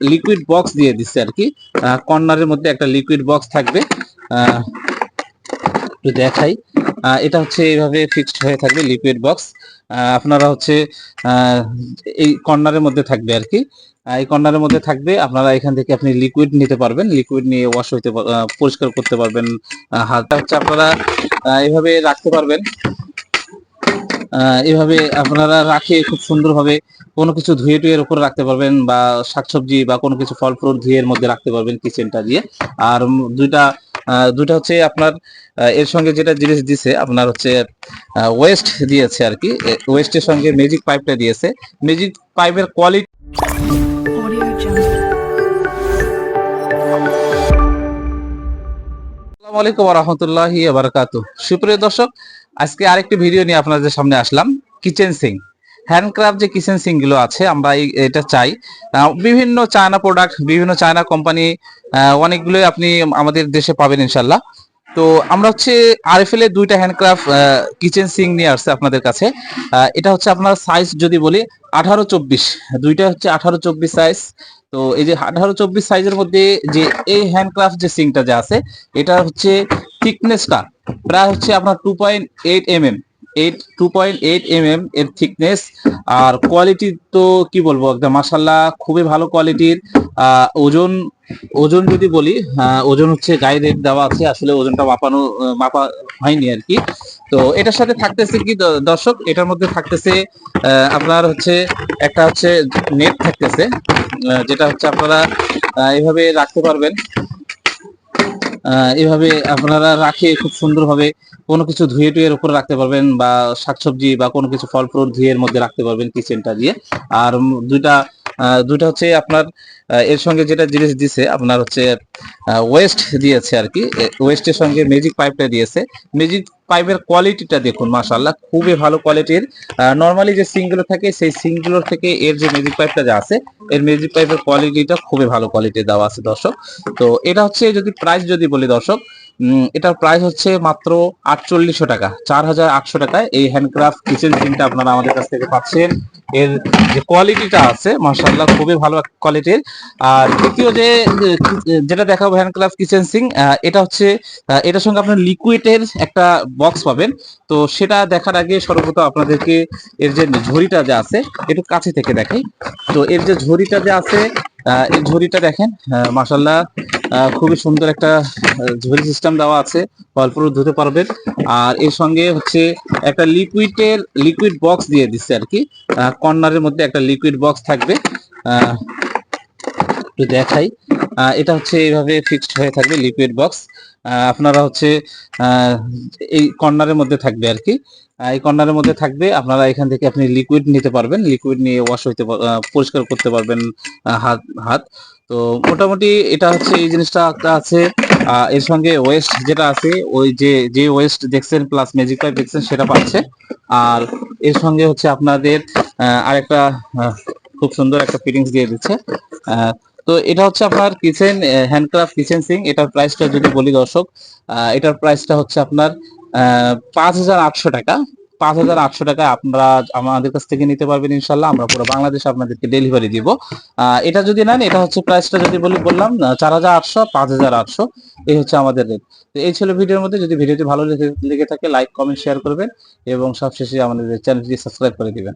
Liquid box দিয়ে দিচ্ছে আর কি। কর্নারের মধ্যে একটা লিকুইড বক্স থাকবে। একটু দেখাই। এটা হচ্ছে এইভাবে ফিক্সড হয়ে থাকবে লিকুইড বক্স আপনারা হচ্ছে এই কর্নারের মধ্যে থাকবে আর কি। এই কর্নারের মধ্যে থাকবে, আপনারা এখান থেকে আপনি লিকুইড নিতে পারবেন। লিকুইড নিয়ে ওয়াশ হইতে পরিষ্কার করতে পারবেন হাতটা। হচ্ছে আপনারা এভাবে রাখতে পারবেন। এভাবে আপনারা রাখে খুব সুন্দরভাবে কোনো কিছু ধুয়ে টুয়ের উপর রাখতে পারবেন বা শাকসবজি বা কোনো কিছু ফল ফ্রুট ধুয়ে এর মধ্যে রাখতে পারবেন কিচেনটা দিয়ে। আর দুইটা দুইটা হচ্ছে আপনার এর সঙ্গে যেটা জিনিস দিছে, আপনার হচ্ছে ওয়েস্ট দিয়েছে আর কি। ওয়েস্টের সঙ্গে ম্যাজিক পাইপটা দিয়েছে। ম্যাজিক পাইপের কোয়ালিটি আলাইকুম রহমতুল্লাহ বারকাত সুপ্রিয় দর্শক, আজকে আরেকটি ভিডিও নিয়ে আপনাদের সামনে আসলাম। কিচেন সিং হ্যান্ডক্রাফট যে কিচেন সিংগুলো আছে, আমরা এটা চাই। বিভিন্ন চায়না প্রোডাক্ট বিভিন্ন চায়না কোম্পানি অনেকগুলোই আপনি আমাদের দেশে পাবেন ইনশাল্লাহ তো আমরা হচ্ছে আরএফএল এর দুইটা হ্যান্ডক্রাফট কিচেন সিং নিয়ে আসছে আপনাদের কাছে। এটা হচ্ছে আপনার সাইজ যদি বলি আঠারো চব্বিশ। দুইটা হচ্ছে আঠারো চব্বিশ সাইজ তো এই যে আঠারো চব্বিশ সাইজের মধ্যে যে এই হ্যান্ডক্রাফট যে সিংটা যে আছে, এটা হচ্ছে থিকনেসটা প্রায় হচ্ছে আপনার two point eight M M eight two point eight M M এর থিকনেস আর কোয়ালিটি তো কি বলব, একদম মাসাল্লাহ খুবই ভালো কোয়ালিটির ওজন ওজন যদি বলি ওজন হচ্ছে গায়ে রেট দেওয়া আছে, আসলে ওজনটা মাপানো মাপা হয়নি আর কি। তো এটার সাথে থাকতেছে কি দর্শক, এটার মধ্যে থাকতেছে আপনার হচ্ছে, একটা হচ্ছে নেট থাকতেছে যেটা হচ্ছে আপনারা এভাবে রাখতে পারবেন। এভাবে আপনারা রাখে খুব সুন্দরভাবে, কোনো কিছু ধুয়ে টুয়ের উপর রাখতে পারবেন বা শাকসবজি বা কোনো কিছু ফল ফ্রুট ধুয়ে এর মধ্যে রাখতে পারবেন কিচেনটা দিয়ে। আর দুইটা দুইটা হচ্ছে আপনার এর সঙ্গে যেটা জিনিস দিছে, আপনার হচ্ছে ওয়েস্ট দিয়েছে আর কি। ওয়েস্টের সঙ্গে ম্যাজিক পাইপটা দিয়েছে। ম্যাজিক পাইপের কোয়ালিটিটা দেখুন, মাশাআল্লাহ, খুবই ভালো কোয়ালিটির নর্মালি যে সিংগুলো থাকে, সেই সিংগুলোর থেকে এর যে ম্যাজিক পাইপটা যা আছে, এর ম্যাজিক পাইপের কোয়ালিটিটা খুবই ভালো কোয়ালিটির দেওয়া আছে, দর্শক। তো এটা হচ্ছে যদি প্রাইস যদি বলি, দর্শক এটার প্রাইস হচ্ছে মাত্র আটচল্লিশশো টাকা। চার হাজার আটশো টাকায় এই হ্যান্ডক্রাফট কিচেন সিংটা আপনারা আমাদের কাছ থেকে পাচ্ছেন। এর যে কোয়ালিটিটা আছে মার্শাল্লাহ খুবই ভালো কোয়ালিটির আর দ্বিতীয় যে যেটা দেখাবো হ্যান্ডক্রাফট কিচেন সিং এটা হচ্ছে এটার সঙ্গে আপনার লিকুইডের একটা বক্স পাবেন। তো সেটা দেখার আগে সর্বপ্রথম আপনাদেরকে এর যে ঝুড়িটা যে আছে, একটু কাছে থেকে দেখাই। তো এর যে ঝুড়িটা যে আছে এই ঝুড়িটা দেখেন মাসাল্লাহ খুবই সুন্দর একটা ঝুড়ি সিস্টেম দেওয়া আছে। অল্প ধুতে পারবেন। আর এর সঙ্গে হচ্ছে একটা লিকুইডের লিকুইড বক্স দিয়ে দিচ্ছে আর কি। কর্নারের মধ্যে একটা লিকুইড বক্স থাকবে। একটু দেখাই। এটা হচ্ছে এইভাবে ফিক্সড হয়ে থাকবে লিকুইড বক্স আপনারা হচ্ছে এই কর্নারের মধ্যে থাকবে আর কি। এই কর্নারের মধ্যে থাকবে। আপনারা এখান থেকে আপনি লিকুইড নিতে পারবেন। লিকুইড নিয়ে ওয়াশ হইতে পরিষ্কার করতে পারবেন হাত হাত। তো মোটামুটি এটা হচ্ছে এই জিনিসটা একটা আছে। এর সঙ্গে ওয়েস্ট যেটা আছে, ওই যে যে ওয়েস্ট দেখছেন প্লাস ম্যাজিক পাইপ দেখছেন সেটা পাচ্ছে। আর এর সঙ্গে হচ্ছে আপনাদের আরেকটা খুব সুন্দর একটা ফিটিংস দিয়ে দিচ্ছে। তো এটা হচ্ছে আপনার কিচেন হ্যান্ডক্রাফট কিচেন সিং এটার প্রাইসটা যদি বলি দর্শক এটার প্রাইসটা হচ্ছে আপনার পাঁচ হাজার আটশো টাকা। পাঁচ হাজার আটশো টাকায় আপনারা আমাদের কাছ থেকে নিতে পারবেন ইনশাল্লাহ আমরা পুরো বাংলাদেশ আপনাদেরকে ডেলিভারি দিব। এটা যদি নেন, এটা হচ্ছে প্রাইসটা যদি বলি বললাম চার হাজার আটশো, পাঁচ হাজার আটশো, এই হচ্ছে আমাদের রেট তো এই ছিল ভিডিওর মধ্যে। যদি ভিডিওটি ভালো লেগে থাকে লাইক কমেন্ট শেয়ার করবেন এবং সবশেষে আমাদের চ্যানেলটি সাবস্ক্রাইব করে দিবেন।